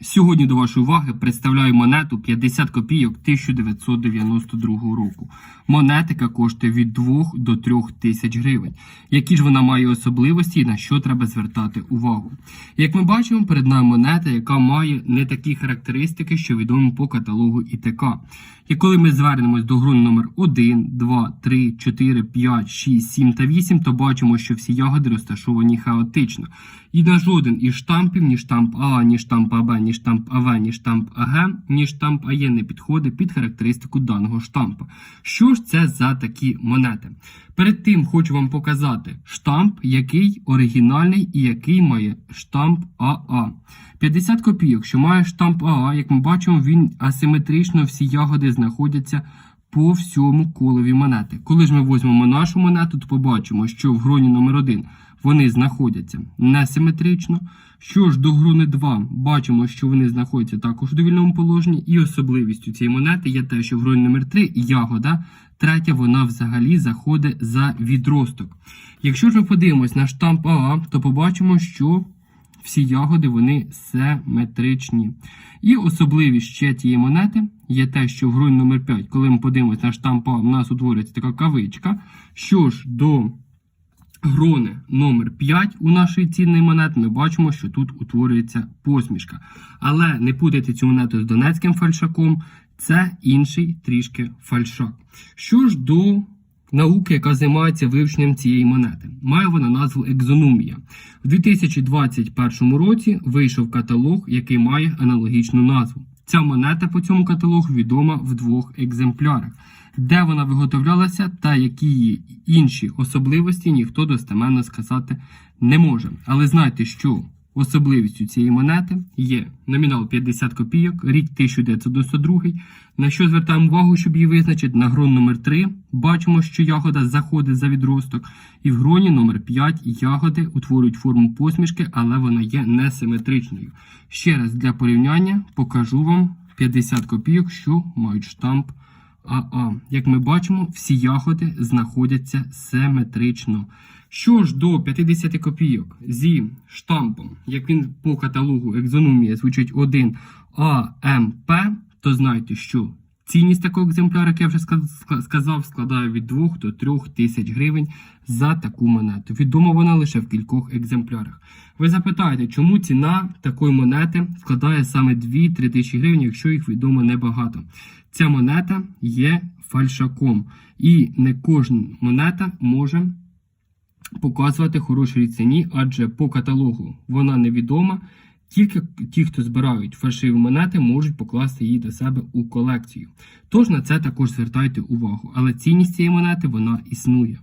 Сьогодні до вашої уваги представляю монету 50 копійок 1992 року. Монетика коштує від 2 до 3 тисяч гривень. Які ж вона має особливості і на що треба звертати увагу? Як ми бачимо, перед нами монета, яка має не такі характеристики, що відомі по каталогу ІТК. І коли ми звернемось до грун номер 1, 2, 3, 4, 5, 6, 7 та 8, то бачимо, що всі ягоди розташовані хаотично. І на жоден із штампів, ні штамп А, ні штамп АБ, ні штамп АВ, ні штамп АГ, ні штамп АЄ не підходить під характеристику даного штампа. Що ж це за такі монети? Перед тим хочу вам показати штамп, який оригінальний і який має штамп АА. 50 копійок, що має штамп АА, як ми бачимо, він асиметрично всі ягоди знаходяться по всьому колові монети. Коли ж ми візьмемо нашу монету, то побачимо, що в гроні номер 1 вони знаходяться несиметрично. Що ж до грони 2, бачимо, що вони знаходяться також у довільному положенні. І особливістю цієї монети є те, що в гроні номер 3 ягода, третя, вона взагалі заходить за відросток. Якщо ж ми подивимось на штамп АА, то побачимо, що всі ягоди вони симетричні. І особливість ще тієї монети є те, що в гроні номер 5, коли ми подивимося на штамп А, у нас утворюється така кавичка. Що ж до грони номер 5 у нашої цінної монети, ми бачимо, що тут утворюється посмішка. Але не путайте цю монету з донецьким фальшаком, це інший трішки фальшак. Що ж до науки, яка займається вивченням цієї монети. Має вона назву екзономія. У 2021 році вийшов каталог, який має аналогічну назву. Ця монета по цьому каталогу відома в двох екземплярах. Де вона виготовлялася та які її інші особливості ніхто достеменно сказати не може. Але знайте, що особливістю цієї монети є номінал 50 копійок, рік 1992. На що звертаємо увагу, щоб її визначити? На грон номер 3 бачимо, що ягода заходить за відросток. І в гроні номер 5 ягоди утворюють форму посмішки, але вона є несиметричною. Ще раз для порівняння покажу вам 50 копійок, що мають штамп АА. Як ми бачимо, всі ягоди знаходяться симетрично. Що ж до 50 копійок зі штампом, як він по каталогу екзономія звучить 1 АМП, то знайте, що цінність такого екземпляра, як я вже сказав, складає від 2 до 3 тисяч гривень за таку монету. Відома вона лише в кількох екземплярах. Ви запитаєте, чому ціна такої монети складає саме 2-3 тисячі гривень, якщо їх відомо небагато. Ця монета є фальшаком, і не кожна монета може показувати хорошій ціні, адже по каталогу вона невідома. Тільки ті, хто збирають фальшиві монети, можуть покласти її до себе у колекцію. Тож на це також звертайте увагу. Але цінність цієї монети вона існує.